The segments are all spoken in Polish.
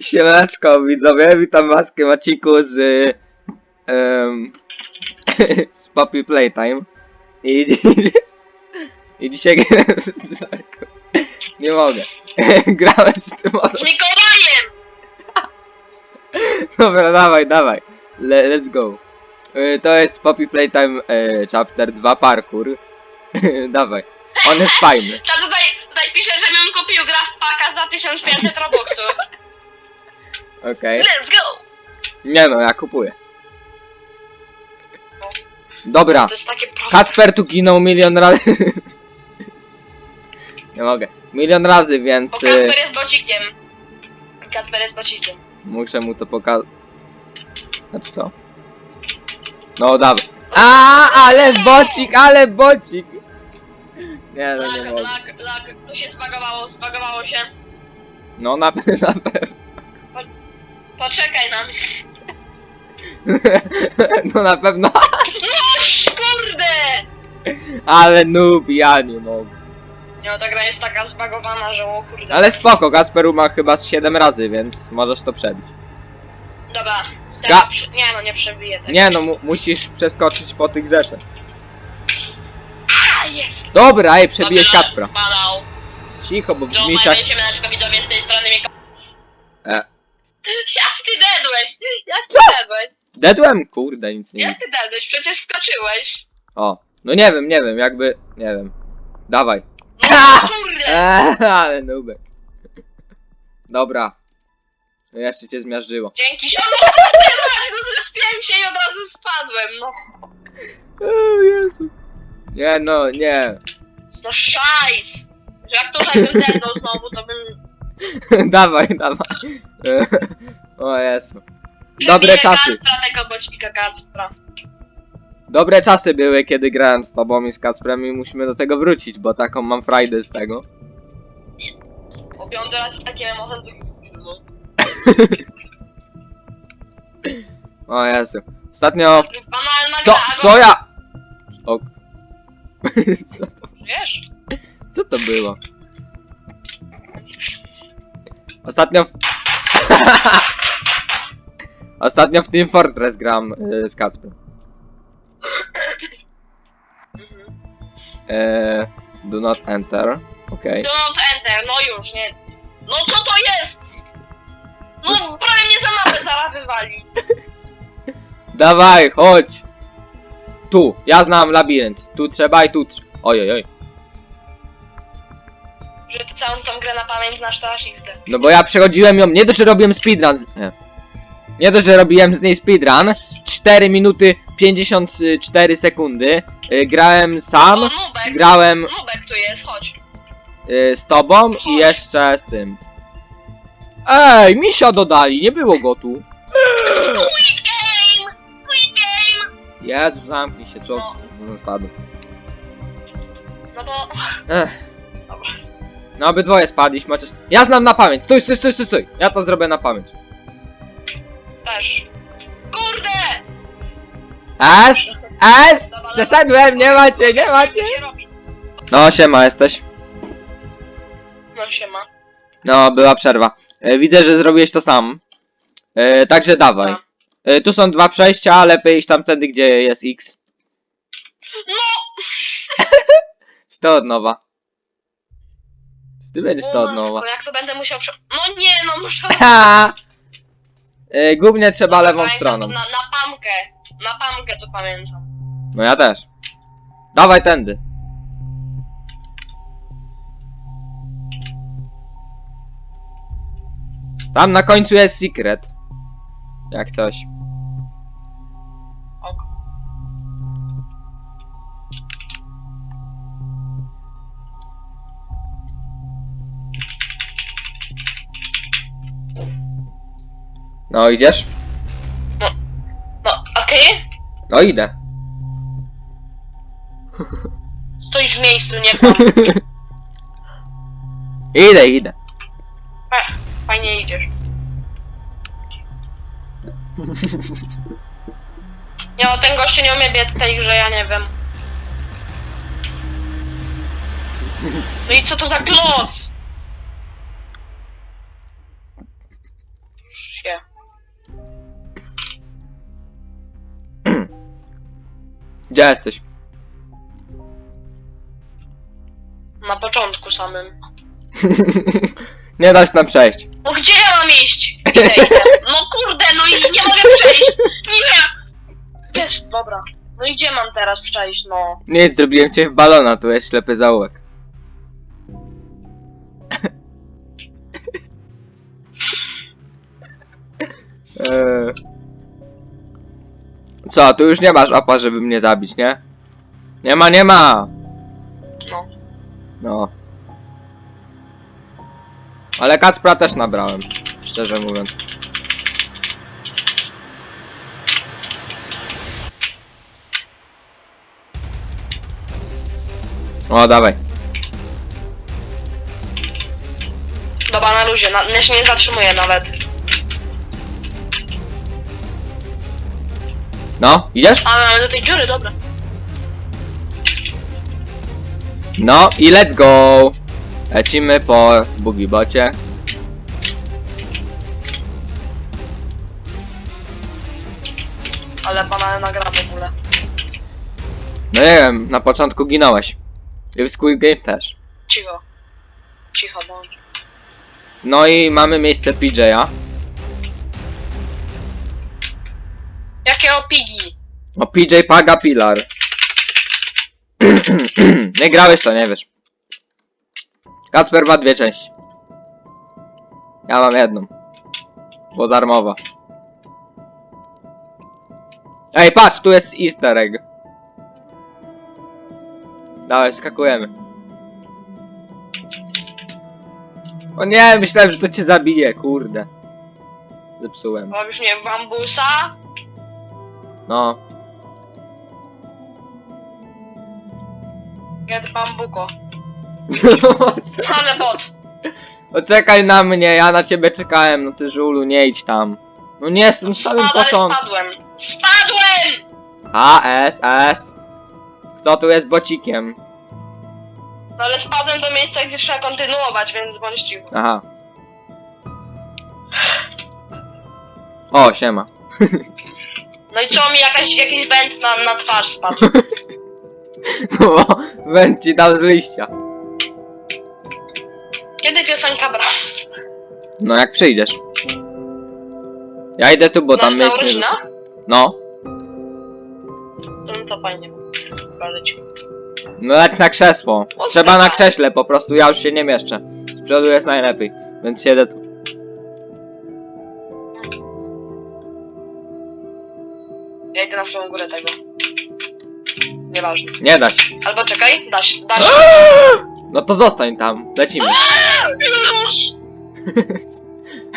Siemaneczko widzowie, witam was Maciku z um, z Poppy Playtime i, i dzisiaj nie mogę grałem z tym. Z Mikołajem! Dobra, dawaj, dawaj Le, let's go Y, to jest Poppy Playtime e, chapter 2 parkour dawaj, on jest fajny To tutaj, tutaj pisze, że bym kupił gra w paka za 1500 robuxów. Okej Let's go! nie no, ja kupuję dobra To jest takie proste. Kacper tu ginął milion razy. Nie mogę. Milion razy, Bo więc y, Kasper jest bocikiem. Kasper jest bocikiem. muszę mu to pokazać. Znaczy co? No dawaj. A, ale bocik, ale bocik. Nie, no nie Lag, mogę. lag, lag. To się zbagowało, zbagowało się. No na, na pewno. Poczekaj na mnie. No na pewno. No kurde! Ale noob, ja nie mogę. No ta gra jest taka zbagowana, że o kurde. Ale spoko, Kasperu ma chyba z 7 razy, więc możesz to przebić. Dobra. Ska teraz prze- Nie no, nie przebiję tego. nie no, mu musisz przeskoczyć po tych rzeczach. A, jest! Dobra, ej, przebijesz Dobra, Kacpra. Padał. Cicho, bo Joe, brzmisz jak... się na widzowie z tej strony Mikołaj. E. Jak ty dedłeś? Jak ty dedłeś? Dedłem? Kurde, nic nie Jak nic. ty dedłeś? Przecież skoczyłeś. O, no nie wiem, nie wiem, jakby, nie wiem. Dawaj. No kurde! Eee, ale nubek. Dobra. No jeszcze cię zmiażdżyło. Dzięki się. No kurde, no zrespiłem się i od razu spadłem, no. O Jezu. Nie no, nie. To szajs. Że jak tutaj bym dednął znowu, to bym... dawaj, dawaj. O Jezu. Dobre czasy. Kacpra, tego bocika Kacpra. Dobre czasy były, kiedy grałem z tobą i z Kasprem i musimy do tego wrócić, bo taką mam frajdę z tego. Po piąty raz jest takim emocem, to... O Jezu. Ostatnio... To jest banalna Co? gra, no. Co ja? O... Co to, Wiesz? co to było? Ostatnio... Ostatnio w Team Fortress gram y, z Kacprem. Mhm. Eee, do not enter. Okej. Do not enter, no już, nie. No co to jest? No prawie mnie za mapę zaraz wywali. Dawaj, chodź! Tu, ja znam labirynt. Tu trzeba i tu trzeba. Oj, oj, oj. Że ty całą tą grę na pamięć znasz to aż XD. No bo ja przechodziłem ją, nie to, że robiłem speedrun. Z... Nie. nie to, że robiłem z niej speedrun. 4 minuty 54 sekundy. Y, grałem sam, O, Nubek, grałem Nubek tu jest, chodź. y, z tobą i jeszcze z tym. Ej, misia dodali, nie było go tu. Quick game! Quick game! Jezu, zamknij się, co? No. Spadł. No bo... Ech. No obydwoje spadliśmy, chociaż... Ja znam na pamięć, stój, stój, stój, stój, stój. Ja to zrobię na pamięć. Też. Kurde! S, S, przeszedłem, nie macie, nie macie. Się robi? No, siema, jesteś. No się ma. No, była przerwa. E, widzę, że zrobiłeś to sam. E, także dawaj. E, tu są dwa przejścia, lepiej iść tamtędy, gdzie jest X. No! To od nowa? Ty będziesz to od nowa? jak to będę musiał prze... No nie, no muszę... Ha! E, głównie trzeba lewą pamiętam stroną. Na, na pamkę. Na pamkę to pamiętam. No ja też. Dawaj tędy. Tam na końcu jest secret. Jak coś. No idziesz? No, a ty? No idę. Stoisz w miejscu, nie kłam. Idę, idę. Ech, Fajnie idziesz. Nie, no ten gościu nie umie biec tej grze, ja nie wiem. No i co to za głos? Gdzie jesteś? Na początku samym. nie da się tam przejść. No gdzie ja mam iść? Idę, idę. No kurde, no i nie mogę przejść. Nie! Jest, dobra. No i gdzie mam teraz przejść, no? Nie, zrobiłem cię w balona, tu jest ślepy zaułek. Eee. Co, tu już nie masz opa, żeby mnie zabić, nie? Nie ma, nie ma! No. No. Ale Kacpra też nabrałem, szczerze mówiąc. O, dawaj. Dobra, na luzie, na, ja się nie zatrzymuję nawet. No, idziesz? A, mamy do tej dziury, dobra. No i let's go! Lecimy po bugibocie. Ale pana nagra w ogóle. No nie wiem, na początku ginąłeś. I w Squid Game też. Cicho. Cicho bądź. No i mamy miejsce PJ'a. Jakie opigi? O PJ Paga Pilar. nie grałeś to, nie wiesz. Kacper ma dwie części. Ja mam jedną. Bo darmowa. Ej, patrz, tu jest easter egg. Dawaj, skakujemy. O nie, myślałem, że to cię zabije, kurde. Zepsułem. Robisz mnie bambusa? No. Get bambuko. Ale bot. Poczekaj na mnie, ja na ciebie czekałem, no ty żulu, nie idź tam. No nie jestem na samym ale początku. spadłem. Spadłem! A, S, S. Kto tu jest bocikiem? No ale spadłem do miejsca, gdzie trzeba kontynuować, więc bądź cicho. Aha. O, siema. No i co mi jakaś, jakiś węd na, na twarz spadł? No bo węd ci dał z liścia. Kiedy piosenka bra? No jak przyjdziesz. Ja idę tu, bo tam Nasz miejsce nie. No. To, no to fajnie. Bardzo ci. No leć na krzesło. Trzeba na krześle, po prostu ja już się nie mieszczę. Z przodu jest najlepiej, więc siedzę tu. Samą górę tego. Nieważne. Nie da się. Albo czekaj, da się, da się. No to zostań tam, lecimy.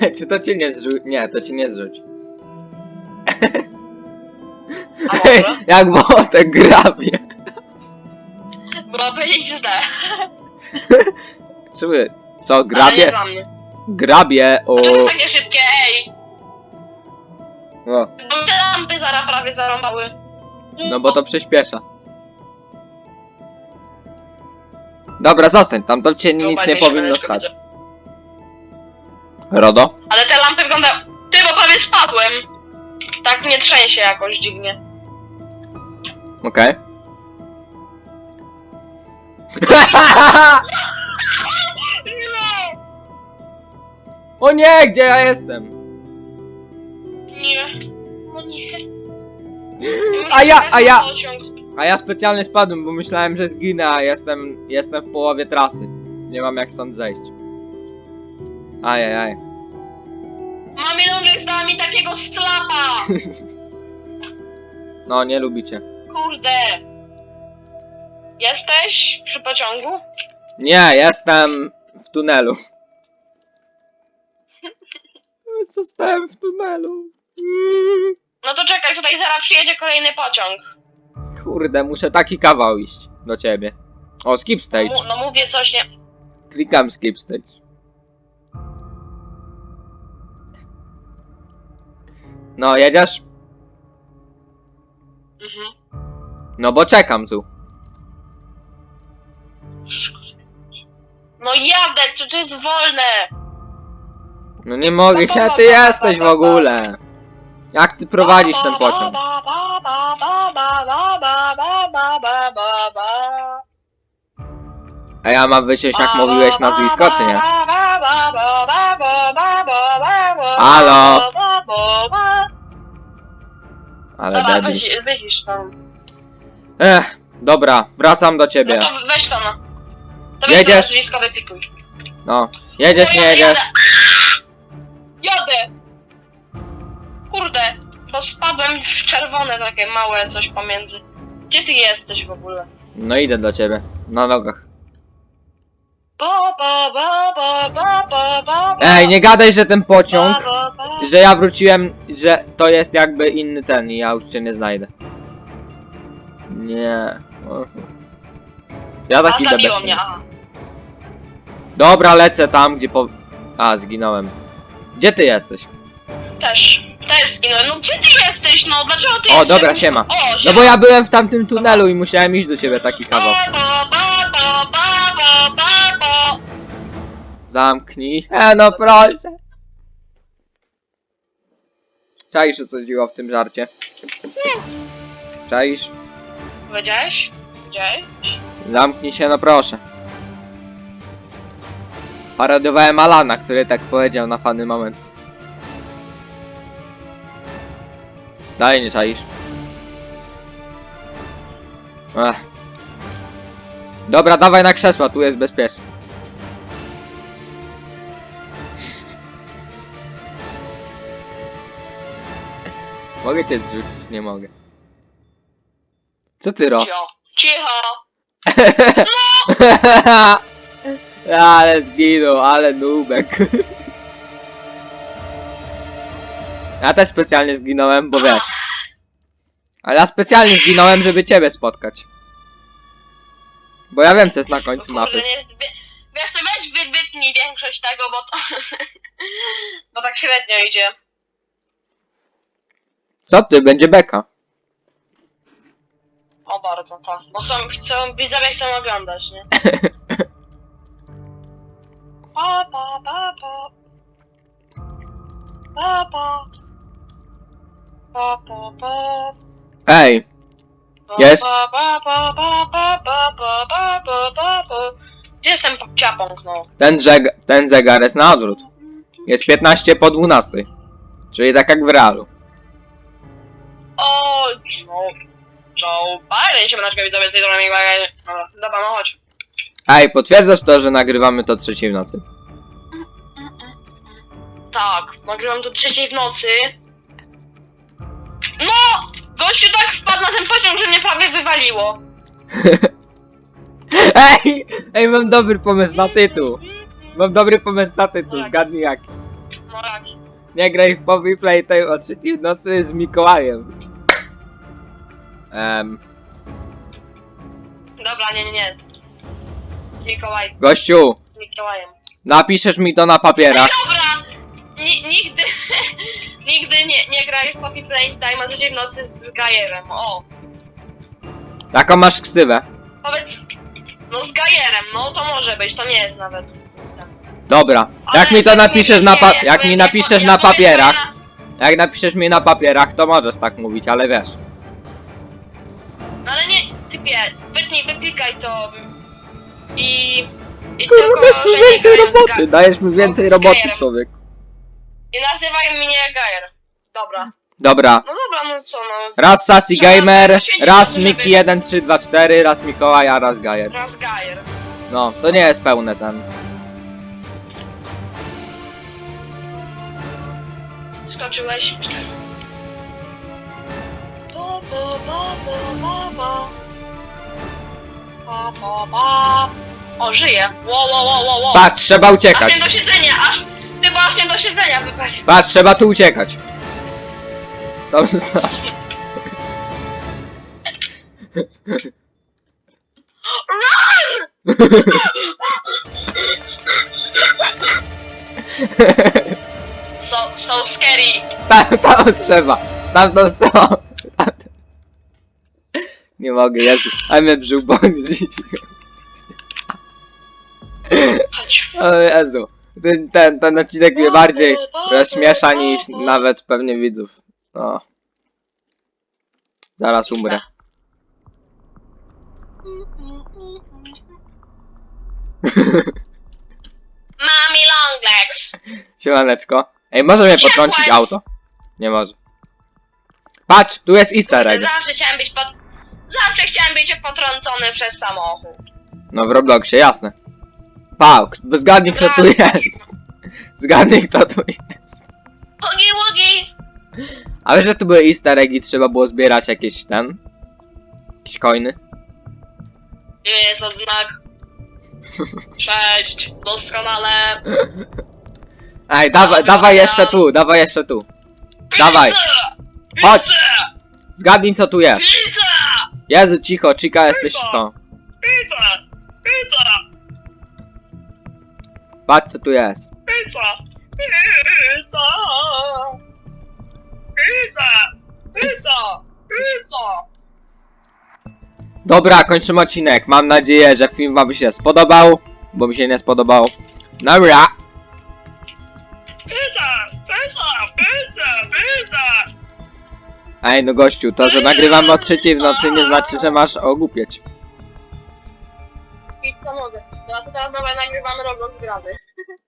Czy to cię nie zrzuci? Nie, to cię nie zrzuci. A może? Jak Włotek grabie. Byłoby XD. Czy co, Ale nie grabie? dla mnie. Grabie, o... Dlaczego takie szybkie, ej? o. Te lampy zaraz prawie zarąbały. No bo to przyspiesza. Dobra, zostań tam, tam cię nic nie powinno stać. Rodo? Ale te lampy wyglądają... Ty, bo prawie spadłem. Tak mnie trzęsie jakoś dziwnie. Okej. Nie! o nie, gdzie ja jestem? Nie. A ja, a ja, Pociąg. a ja specjalnie spadłem, bo myślałem, że zginę, a jestem, jestem w połowie trasy. Nie mam jak stąd zejść. Ajajaj. Mami Lądek zdała mi takiego slapa! No, nie lubicie. Kurde. Jesteś przy pociągu? Nie, jestem w tunelu. Zostałem w tunelu. Mm. No to czekaj, tutaj zaraz przyjedzie kolejny pociąg. Kurde, muszę taki kawał iść do ciebie. O, skip No, stage. mu- no mówię coś nie... Klikam skip stage. No, jedziesz? Mhm. No bo czekam tu. No jadę, to, to jest wolne! No nie mogę, gdzie ty jesteś w ogóle? Jak ty prowadzisz ten pociąg? A ja mam wyciąć jak mówiłeś nazwisko, czy nie? Halo? Ale Dobra, debil. weź, weź tam. Ech, dobra, wracam do No ciebie. to weź to no. To weź to Jedziesz? nazwisko wypikuj. No, jedziesz, nie No, jedziesz? Kurde, bo spadłem w czerwone takie małe coś pomiędzy. Gdzie ty jesteś w ogóle? No idę do ciebie, na nogach. Ba, ba, ba, ba, ba, ba, ba, ba. Ej, nie gadaj, że ten pociąg, Ba, ba, ba. że ja wróciłem, że to jest jakby inny ten i ja już cię nie znajdę. Nie. Ja tak A, idę zabiło bez mnie, sensu. aha. Dobra, lecę tam, gdzie po... A, zginąłem. Gdzie ty jesteś? Też, też zginąłem. No gdzie ty jesteś? No dlaczego ty O, jesteś? dobra, siema. O, No bo ja byłem w tamtym tunelu i musiałem iść do ciebie taki kawał. Zamknij. E, no proszę. Czaisz o co dziło w tym żarcie? Czaisz? Powiedziałeś? Powiedziałeś? Zamknij się, no proszę. Parodiowałem Alana, który tak powiedział na fany moment. Daj, nie czaisz. Ech. Dobra, dawaj na krzesła, tu jest bezpiecznie. Mogę cię zrzucić? Nie mogę. Co ty ro? Cicho. Cicho. ale zginął, ale nubek. Ja też specjalnie zginąłem, bo wiesz. Ale ja specjalnie zginąłem, żeby ciebie spotkać. Bo ja wiem, co jest na końcu Kurde, mapy. nie Wiesz, to weź wy, wytnij większość tego, bo to... bo tak średnio idzie. Co ty, będzie beka. O bardzo, to. Bo chcą, chcą, widzowie chcą oglądać, nie? Pa, pa, pa, pa. Pa, pa. Ej, Jest. Gdzie jestem ciapąk, no? ten, zeg ten zegar jest na odwrót. Jest 15 po 12. Czyli tak jak w realu. O, Joe. Joe Biden się menaczka widzowie z tej strony. Dobra, dobra, no chodź. Ej, potwierdzasz to, że nagrywamy to trzeciej w nocy. Tak, nagrywam do trzeciej w nocy. No! Gościu tak wpadł na ten pociąg, że mnie prawie wywaliło. Ej, ej, mam dobry pomysł na tytuł. Mam dobry pomysł na tytuł, zgadnij jaki. No jak? Nie graj w Poppy Playtime o trzeciej w nocy z Mikołajem. Em, Dobra, nie, nie, nie. Mikołaj, gościu, z Mikołajem. napiszesz mi to na papierach. Nigdy, nie, nie graj w Poppy Playtime o trzeciej w nocy z Gajerem, o. Taką masz ksywę. Powiedz, no z Gajerem, no to może być, to nie jest nawet. Dobra, jak Ale mi to napiszesz na pa jak mi napiszesz na papierach, jak napiszesz mi na papierach, to możesz tak mówić, ale wiesz. No ale nie, typie, wytnij, wypikaj to i... I Kurde, dajesz mi że nie więcej z roboty, dajesz mi więcej z roboty, Gajerem. człowiek. I nazywaj mnie Gajer. Dobra. Dobra, No dobra, no co no. raz Sassy Gamer, raz Żeby- Miki 1324, raz Mikołaj, a raz Gajer. Raz Gajer. No, to nie jest pełne ten. Skoczyłeś. Ba, ba, ba, ba, ba, ba. Ba, ba, ba. O, żyje. Wo, wo, wo, wo, wo. Patrz, trzeba Aż uciekać. mnie do siedzenia, aż... Mnie do siedzenia wypalił. Patrz, trzeba tu uciekać. Dobrze znasz. So, so scary. Tam, tam trzeba. Tamtą stroną. Tamtą. Nie mogę, Jezu. A mnie brzuch. Chodź. O Jezu. Ten, ten, ten odcinek mnie bardziej rozśmiesza niż nawet pewnie widzów. O. Zaraz umrę. Mami long legs. Siemaneczko. Ej, może mnie potrącić auto? Nie może. Patrz, tu jest easter egg. Zawsze chciałem być pod... Zawsze chciałem być potrącony przez samochód. No w Robloxie, jasne. Pa, k- zgadnij kto tu jest. Zgadnij kto tu jest. Łogi, łogi! A wiesz, że tu były easter eggi, trzeba było zbierać jakieś ten... Jakieś coiny? Jest odznak. Cześć, doskonale. Ej, dawaj, dawaj jeszcze tu, dawaj jeszcze tu. Dawaj. Pizza! Chodź. Pizza! Zgadnij co tu jest. Pizza! Jezu, cicho, Chica, jesteś to. Pizza! Pizza! Patrz co tu jest. Pizza! Pizza! Pizza! Pizza! Pizza! Dobra, kończymy odcinek. Mam nadzieję, że film wam się spodobał, bo mi się nie spodobał. Dobra. Pizza! Pizza! Pizza! Pizza! Ej, no gościu, to, że nagrywamy o trzeciej w nocy nie znaczy, że masz ogłupieć. Pizza mogę. Teraz, teraz dawaj nagrywamy Roblox zdrady.